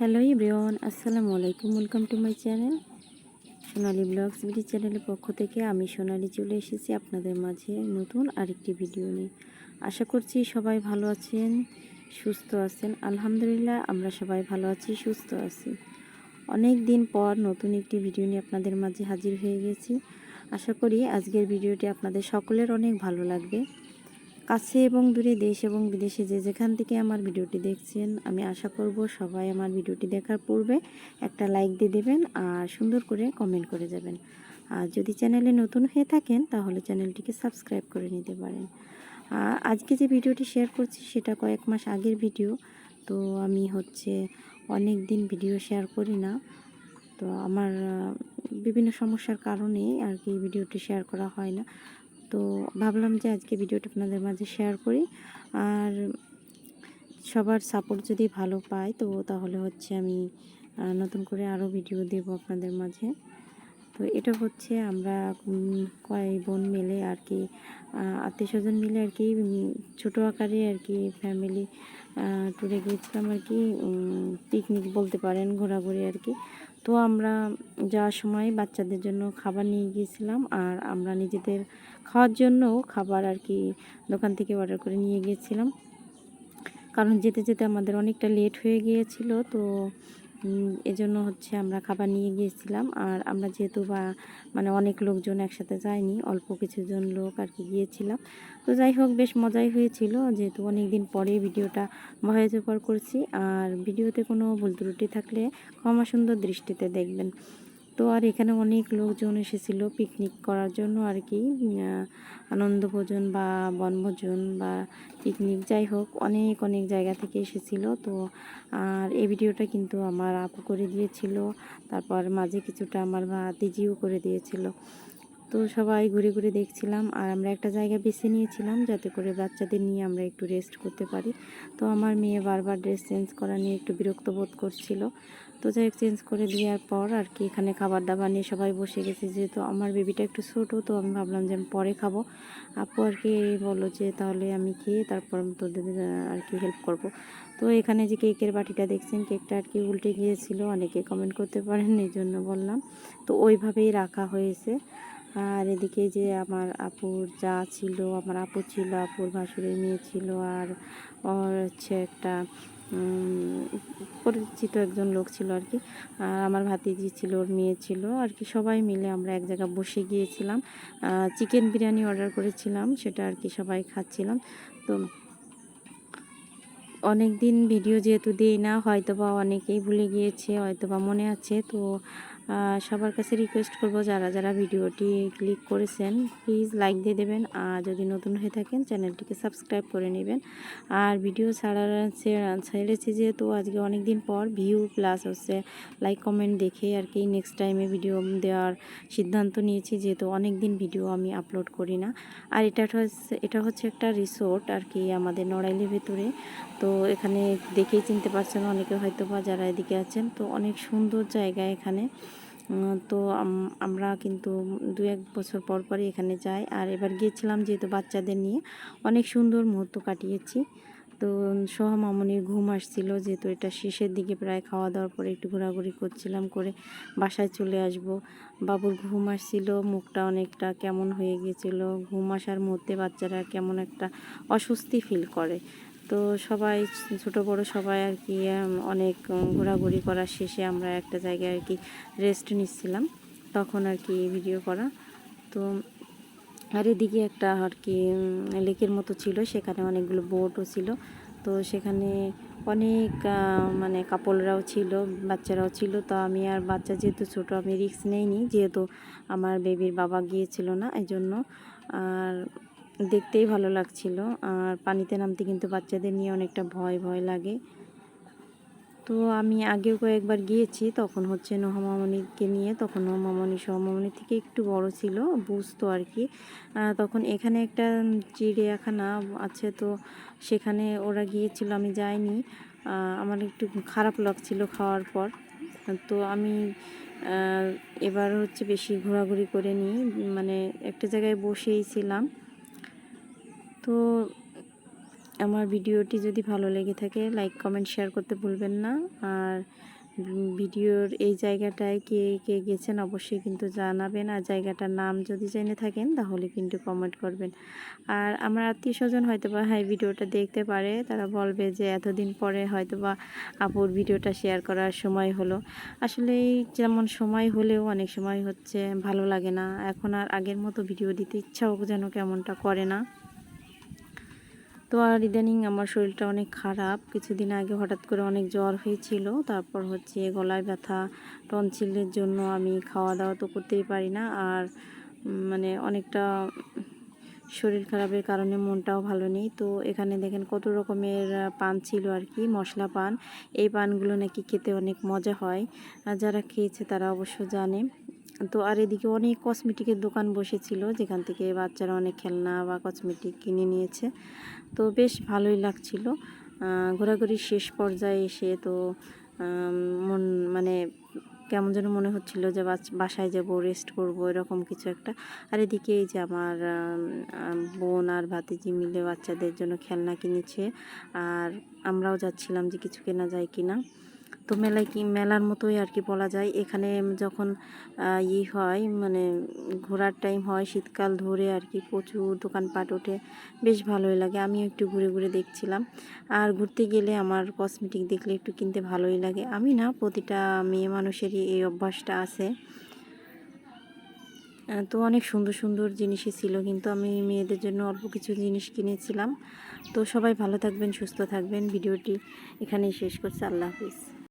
Hello ইব্রিয়ন আসসালামু আলাইকুম। Welcome to my channel Sonali blogs ভিডি চ্যানেলের পক্ষ থেকে আমি সোনালি চলে এসেছি আপনাদের মাঝে নতুন আরেকটি ভিডিও নিয়ে। আশা করছি সবাই ভালো আছেন, সুস্থ আছেন। আলহামদুলিল্লাহ, আমরা সবাই ভালো আছি, সুস্থ আছি। অনেক দিন পর নতুন একটি ভিডিও নিয়ে আপনাদের মাঝে হাজির হয়ে গেছি। আশা করি আজকের ভিডিওটি আপনাদের সকলের অনেক ভালো লাগবে। কাছে এবং দূরে দেশ এবং বিদেশে যে যেখান থেকে আমার ভিডিওটি দেখছেন, আমি আশা করব সবাই আমার ভিডিওটি দেখার পূর্বে একটা লাইক দিয়ে দেবেন আর সুন্দর করে কমেন্ট করে যাবেন। আর যদি চ্যানেলে নতুন হয়ে থাকেন, তাহলে চ্যানেলটিকে সাবস্ক্রাইব করে নিতে পারেন। আর আজকে যে ভিডিওটি শেয়ার করছি, সেটা কয়েক মাস আগের ভিডিও। তো আমি হচ্ছে অনেক দিন ভিডিও শেয়ার করি না। তো আমার বিভিন্ন সমস্যার কারণে আর কি ভিডিওটি শেয়ার করা হয় না। তো ভাবলাম যে আজকে ভিডিওটা আপনাদের মাঝে শেয়ার করি। আর সবার সাপোর্ট যদি ভালো পাই তো তাহলে হচ্ছে আমি নতুন করে আরও ভিডিও দেব আপনাদের মাঝে। তো এটা হচ্ছে আমরা উম, কয় বোন মিলে আর কি আত্মীয় স্বজন মিলে আর কি ছোটো আকারে আর কি ফ্যামিলি ট্যুরে গিয়েছিলাম আর কি পিকনিক বলতে পারেন ঘোরাঘুরি আর কি। তো আমরা যাওয়ার সময় বাচ্চাদের জন্য খাবার নিয়ে গিয়েছিলাম আর আমরা নিজেদের খাওয়ার জন্য খাবার আর কি দোকান থেকে অর্ডার করে নিয়ে গিয়েছিলাম। কারণ যেতে যেতে আমাদের অনেকটা লেট হয়ে গিয়েছিল তো এজন্য হচ্ছে আমরা খাবার নিয়ে গিয়েছিলাম। আর আমরা যেহেতু বা মানে অনেক লোকজন একসাথে যায়নি, অল্প কিছুজন লোক আর কি গিয়েছিলাম। তো যাই হোক, বেশ মজাই হয়েছিল। যেহেতু অনেক দিন পরে ভিডিওটা ভয়েস ওভার করছি, আর ভিডিওতে কোনো ভুল ত্রুটি থাকলে ক্ষমা সুন্দর দৃষ্টিতে দেখবেন। তো আর এখানে অনেক লোকজন এসেছিল পিকনিক করার জন্য আর কি আনন্দ ভোজন বা বনভোজন বা পিকনিক যাই হোক, অনেক অনেক জায়গা থেকে এসেছিল। তো আর এই ভিডিওটা কিন্তু আমার আপু করে দিয়েছিল, তারপর মাঝে কিছুটা আমার ভাতিজিও করে দিয়েছিল। তো সবাই ঘুরে ঘুরে দেখছিলাম আর আমরা একটা জায়গা বেছে নিয়েছিলাম যাতে করে বাচ্চাদের নিয়ে আমরা একটু রেস্ট করতে পারি। তো আমার মেয়ে বারবার ড্রেস চেঞ্জ করা নিয়ে একটু বিরক্ত বোধ করছিল। তো যাই চেঞ্জ করে দেওয়ার পর আর কি এখানে খাবার দাবার নিয়ে সবাই বসে গেছে। যেহেতু আমার বেবিটা একটু ছোটো, তো আমি ভাবলাম যে আমি পরে খাব। আপু আর কি বলল যে, তাহলে আমি খেয়ে তারপর তোদের, আর কি হেল্প করব। তো এখানে যে কেকের বাটিটা দেখছেন কেকটা আর কি উল্টে গিয়েছিল। অনেকে কমেন্ট করতে পারেন এই জন্য বললাম। তো ওইভাবেই রাখা হয়েছে। আর এদিকে যে আমার আপুর যা ছিল, আমার আপু ছিল, আপুর ভাসুরের মেয়ে ছিল, আর ওর হচ্ছে একটা পরিচিত একজন লোক ছিল আর কি। আর আমার ভাতিজি ছিল, ওর মেয়ে ছিল, আর কি সবাই মিলে আমরা এক জায়গায় বসে গিয়েছিলাম। চিকেন বিরিয়ানি অর্ডার করেছিলাম, সেটা আর কি সবাই খাচ্ছিলাম। তো অনেক দিন ভিডিও যেহেতু দিই না, হয়তোবা অনেকেই ভুলে গিয়েছে, হয়তোবা মনে আছে। তো সবার কাছে রিকোয়েস্ট করব যারা যারা ভিডিওটি ক্লিক করেছেন প্লিজ লাইক দিয়ে দেবেন। আর যদি নতুন হয়ে থাকেন চ্যানেলটিকে সাবস্ক্রাইব করে নেবেন। আর ভিডিও ছাড়ার ছে- ছেড়েছি যেহেতু আজকে অনেক দিন পর ভিউ প্লাস হচ্ছে লাইক কমেন্ট দেখে আর কি নেক্সট টাইমে ভিডিও দেওয়ার সিদ্ধান্ত নিয়েছি যেহেতু অনেক দিন ভিডিও আমি আপলোড করি না। আর এটা হচ্ছে এটা হচ্ছে একটা রিসোর্ট আর কি আমাদের নড়াইলের ভেতরে। তো এখানে দেখেই চিনতে পারছেন অনেকে হয়তো বা যারা এদিকে আছেন। তো অনেক সুন্দর জায়গা এখানে। তো আমরা কিন্তু দু এক বছর পর পরই এখানে যাই। আর এবার গিয়েছিলাম যেহেতু বাচ্চাদের নিয়ে। অনেক সুন্দর মুহূর্ত কাটিয়েছি। তো সোহা মামনির ঘুম আসছিল যেহেতু এটা শেষের দিকে প্রায় খাওয়া দাওয়ার পরে একটু ঘোরাঘুরি করছিলাম করে বাসায় চলে আসব। বাবুর ঘুম আসছিল, মুখটা অনেকটা কেমন হয়ে গিয়েছিল ঘুম আসার মধ্যে বাচ্চারা কেমন একটা অস্বস্তি ফিল করে। তো সবাই, ছোট বড় সবাই আর কি অনেক ঘোরাঘুরি করার শেষে আমরা একটা জায়গায় আর কি রেস্ট নিচ্ছিলাম। তখন আর কি ভিডিও করা। তো আর এদিকে একটা আর কি লেকের মতো ছিল, সেখানে অনেকগুলো বোটও ছিল। তো সেখানে অনেক মানে কাপড়রাও ছিল, বাচ্চারাও ছিল। তো আমি আর বাচ্চা যেহেতু ছোট, আমি রিস্ক নেইনি। যেহেতু আমার বেবির বাবা গিয়েছিল না এই জন্য আর দেখতেই ভালো লাগছিল। আর পানিতে নামতে কিন্তু বাচ্চাদের নিয়ে অনেকটা ভয় ভয় লাগে। তো আমি আগেও কয়েকবার গিয়েছি, তখন হচ্ছে নোহামামনিকে নিয়ে। তখন নোহামামনি সহমামনি থেকে একটু বড় ছিল, বুঝতো আর কি। তখন এখানে একটা চিড়িয়াখানা আছে, তো সেখানে ওরা গিয়েছিল, আমি যাইনি। আমার একটু খারাপ লাগছিল খাওয়ার পর। তো আমি এবার হচ্ছে বেশি ঘোরাঘুরি করে নিই। মানে একটা জায়গায় বসেই ছিলাম। তো আমার ভিডিওটি যদি ভালো লেগে থাকে লাইক কমেন্ট শেয়ার করতে ভুলবেন না। আর ভিডিওর এই জায়গাটায় কে কে গেছেন অবশ্যই কিন্তু জানাবেন। আর জায়গাটার নাম যদি জেনে থাকেন, তাহলে কিন্তু কমেন্ট করবেন। আর আমার আত্মীয় স্বজন হয়তো বা হ্যাঁ ভিডিওটা দেখতে পারে। তারা বলবে যে, এতদিন পরে হয়তো বা আপুর ভিডিওটা শেয়ার করার সময় হলো। আসলে যেমন সময় হলেও অনেক সময় হচ্ছে, ভালো লাগে না। এখন আর আগের মতো ভিডিও দিতে ইচ্ছাও যেন কেমনটা করে না। তো আর ইদানিং আমার শরীরটা অনেক খারাপ। কিছুদিন আগে হঠাৎ করে অনেক জ্বর হয়েছিল, তারপর হচ্ছে গলায় ব্যথা, টনসিলের জন্য আমি খাওয়া দাওয়া তো করতেই পারি না। আর মানে অনেকটা শরীর খারাপের কারণে মনটাও ভালো নেই। তো এখানে দেখেন কত রকমের পান ছিল আর কি, মশলা পান। এই পানগুলো নাকি খেতে অনেক মজা হয়। আর যারা খেয়েছে তারা অবশ্য জানে। তো আর এদিকে অনেক কসমেটিকের দোকান বসেছিল যেখান থেকে বাচ্চারা অনেক খেলনা বা কসমেটিক কিনে নিয়েছে। তো বেশ ভালোই লাগছিল। ঘোরাঘুরির শেষ পর্যায়ে এসে তো মন মানে কেমন যেন মনে হচ্ছিল যে বাসায় যাব রেস্ট করব এরকম কিছু একটা। আর এদিকে এই যে আমার আম, আম, বোন আর ভাতিজি মিলে বাচ্চাদের জন্য খেলনা কিনেছে। আর আমরাও যাচ্ছিলাম যে কিছু কেনা যায় কিনা। তো মেলায় কি মেলার মতোই আর কি বলা যায়। এখানে যখন ই হয় মানে ঘোরার টাইম হয়, শীতকাল ধরে আর কি প্রচুর দোকানপাট ওঠে, বেশ ভালোই লাগে। আমিও একটু ঘুরে ঘুরে দেখছিলাম। আর ঘুরতে গেলে আমার কসমেটিক দেখলে একটু কিনতে ভালোই লাগে। আমি না, প্রতিটা মেয়ে মানুষেরই এই অভ্যাসটা আছে। তো অনেক সুন্দর সুন্দর জিনিসই ছিল, কিন্তু আমি মেয়েদের জন্য অল্প কিছু জিনিস কিনেছিলাম। তো সবাই ভালো থাকবেন, সুস্থ থাকবেন। ভিডিওটি এখানেই শেষ করছি। আল্লাহ হাফিজ।